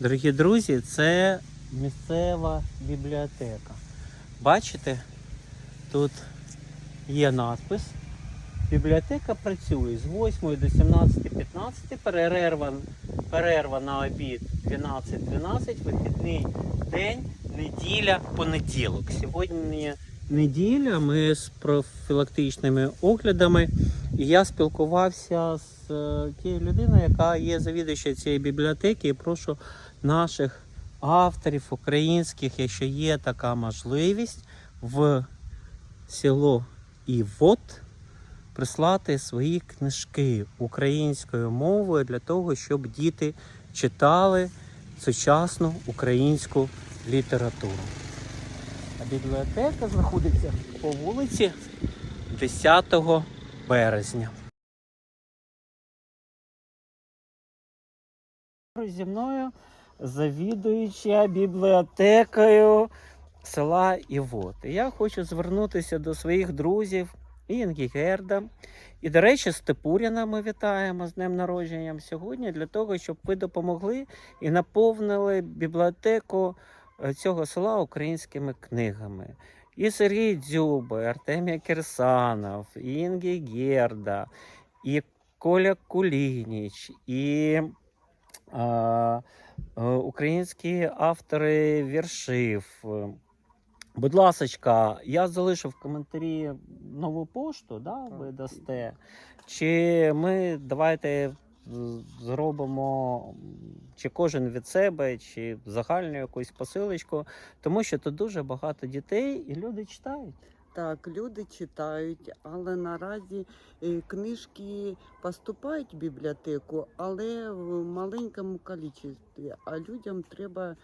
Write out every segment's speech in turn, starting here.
Дорогі друзі, це місцева бібліотека. Бачите, тут є надпис. Бібліотека працює з 8 до 17.15, перерва, перерва на обід 12.12, вихідний день, неділя, понеділок. Сьогодні неділя, ми з профілактичними оглядами. І я спілкувався з е, тією людиною, яка є завідувачем цієї бібліотеки. І прошу наших авторів українських, якщо є така можливість, в село Івот прислати свої книжки українською мовою для того, щоб діти читали сучасну українську літературу. А бібліотека знаходиться по вулиці 10 березня. Зі мною завідуюча бібліотекою села Івот. Я хочу звернутися до своїх друзів Інгі Герда. І, до речі, Степуріна ми вітаємо з днем народженням сьогодні для того, щоб ви допомогли і наповнили бібліотеку е, цього села українськими книгами. І Сергій Дзюба, і Артемій Кирсанов, і Інгі Герда, і Коля Кулініч, і а, е, українські автори віршів. Будь ласочка, я залишив в коментарі нову пошту, да, ви дасте. Чи ми давайте зробимо чи кожен від себе, чи загальну якусь посилочку, тому що тут дуже багато дітей і люди читають. Так, люди читають, але наразі е, книжки поступають в бібліотеку, але в маленькому кількості, а людям треба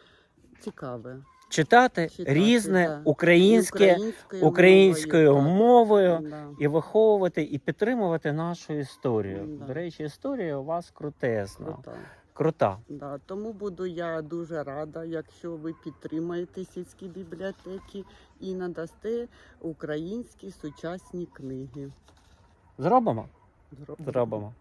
цікаве. Читати, Читати, різне да. І українське українською, українською мовою. мовою. Да. і виховувати, і підтримувати нашу історію. Да. До речі, історія у вас крутесна, Круто. крута. Да. Тому буду я дуже рада, якщо ви підтримаєте сільські бібліотеки і надасте українські сучасні книги. Зробимо? Зробимо. Зробимо.